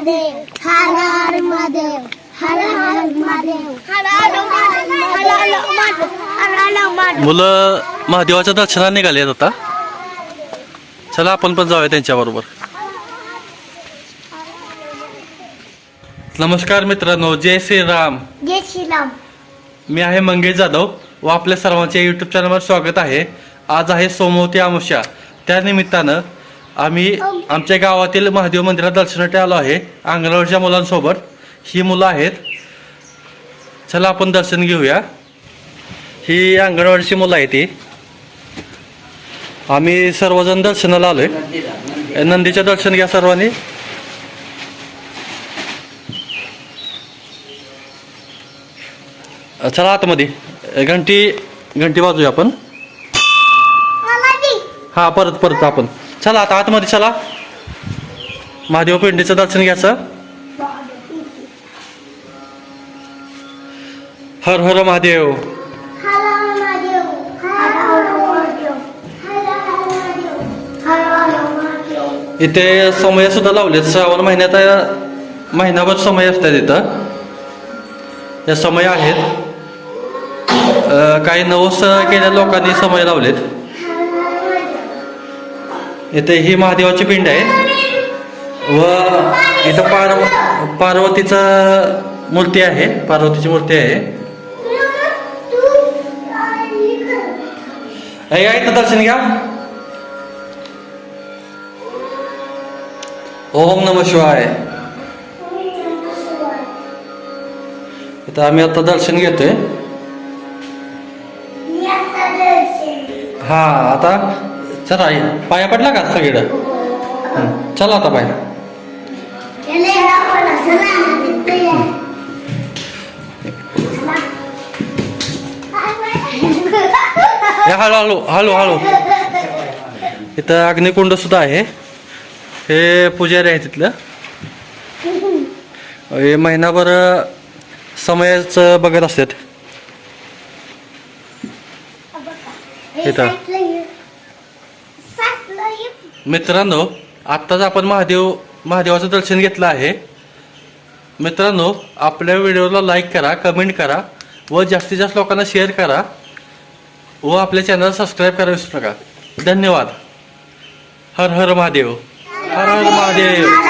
महादेव हर हर महादेव हर हर महादेव हर हर महादेव हर हर महादेव हर हर महादेव. मुलं महादेवाच्या दर्शनाला निघाली आहेत आता. चला आपण पण जाऊया त्यांच्याबरोबर नमस्कार मित्रांनो जय श्रीराम. जय श्रीराम. मी आहे मंगेश जाधव व आपल्या सर्वांचे यूट्यूब चॅनलवर स्वागत आहे. आज आहे सोमवती अमावस्या. त्या निमित्तानं आम्ही आमच्या गावातील महादेव मंदिरात दर्शनासाठी आलो आहे. अंगणवाडीच्या मुलांसोबत. ही मुलं आहेत. चला आपण दर्शन घेऊया. ही अंगणवाडीची मुलं आहे ती आम्ही सर्वजण दर्शनाला आलोय. नंदीचं दर्शन घ्या सर्वांनी. चला आतमध्ये. घंटी घंटी वाजूया आपण. हा परत परत आपण. चला आता आतमध्ये चला. महादेव पिंडीचं दर्शन घ्यायचं. हर हर महादेव. इथे समय सुद्धा लावलेत. श्रावण महिन्यात महिनाभर समय असतात इथं. या समय आहेत. काही नवस केलेल्या लोकांनी समय लावलेत. इथे ही महादेवाची पिंड आहे. व इथं पार्व पार्वतीचा मूर्ती आहे. पार्वतीची मूर्ती आहे. या इथं दर्शन घ्या. ओम नम शिवाय. इथं आम्ही आता दर्शन घेतोय. हा आता चला ये. पाया पडला का सगळीकडं? हं, चला आता पाय. हळू हळू हळू हळू. इथं अग्निकुंड सुद्धा आहे. हे पुजारी आहे तिथलं हे महिनाभर समयच बघत असतात. इथं. मित्रांनो आत्ताच आपण महादेव महादेवाचं दर्शन घेतलं आहे. मित्रांनो आपल्या व्हिडिओला लाईक करा कमेंट करा व जास्तीत जास्त लोकांना शेअर करा व आपल्या चॅनल सबस्क्राईब करा विसरू नका. धन्यवाद. हर हर महादेव. हर हर महादेव.